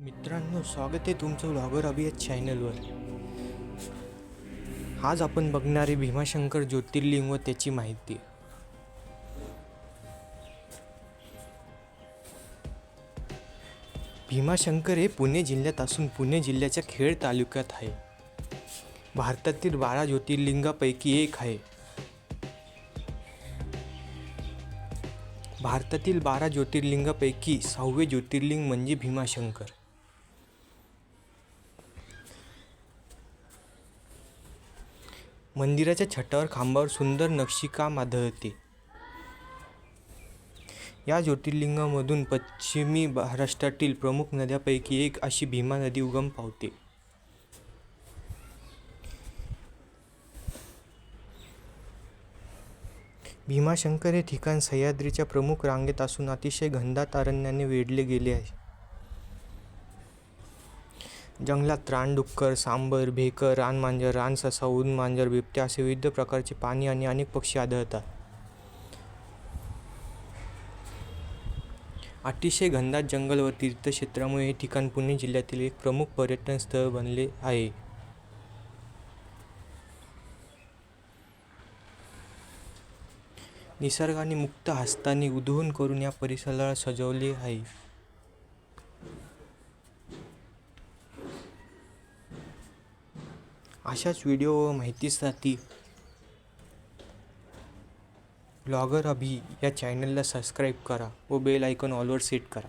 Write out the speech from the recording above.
मित्रांनो स्वागत आहे तुमचं व्लॉगर अभियत चॅनलवर. आज आपण बघणारे भीमाशंकर ज्योतिर्लिंग व त्याची माहिती. भीमाशंकर हे पुणे जिल्ह्यात असून पुणे जिल्ह्याच्या खेड तालुक्यात आहे. भारतातील बारा ज्योतिर्लिंगापैकी एक आहे. भारतातील बारा ज्योतिर्लिंगापैकी सहावे ज्योतिर्लिंग म्हणजे भीमाशंकर. मंदिराच्या छतावर खांबावर सुंदर नक्षीकाम आढळते या ज्योतिर्लिंगामधून पश्चिमी महाराष्ट्रातील प्रमुख नद्यांपैकी एक अशी भीमा नदी उगम पावते. भीमाशंकर हे ठिकाण सह्याद्रीच्या प्रमुख रांगेत असून अतिशय घनदाट अरण्याने वेढले गेले आहे. जंगलात रानडुक्कर सांबर भेकर रानमांजर रानससा ऊन मांजर बिबट्या असे विविध प्रकारचे प्राणी आणि अनेक पक्षी आढळतात. अतिशय घनदाट जंगल व तीर्थक्षेत्रामुळे हे ठिकाण पुणे जिल्ह्यातील एक प्रमुख पर्यटन स्थळ बनले आहे. निसर्गाने मुक्त हस्ताने उधळून करून या परिसराला सजवले आहे. अशाच व्हिडिओ व माहितीसाठी ब्लॉगर अभि या चॅनलला सबस्क्राईब करा व बेल आयकॉन ऑलवर सेट करा.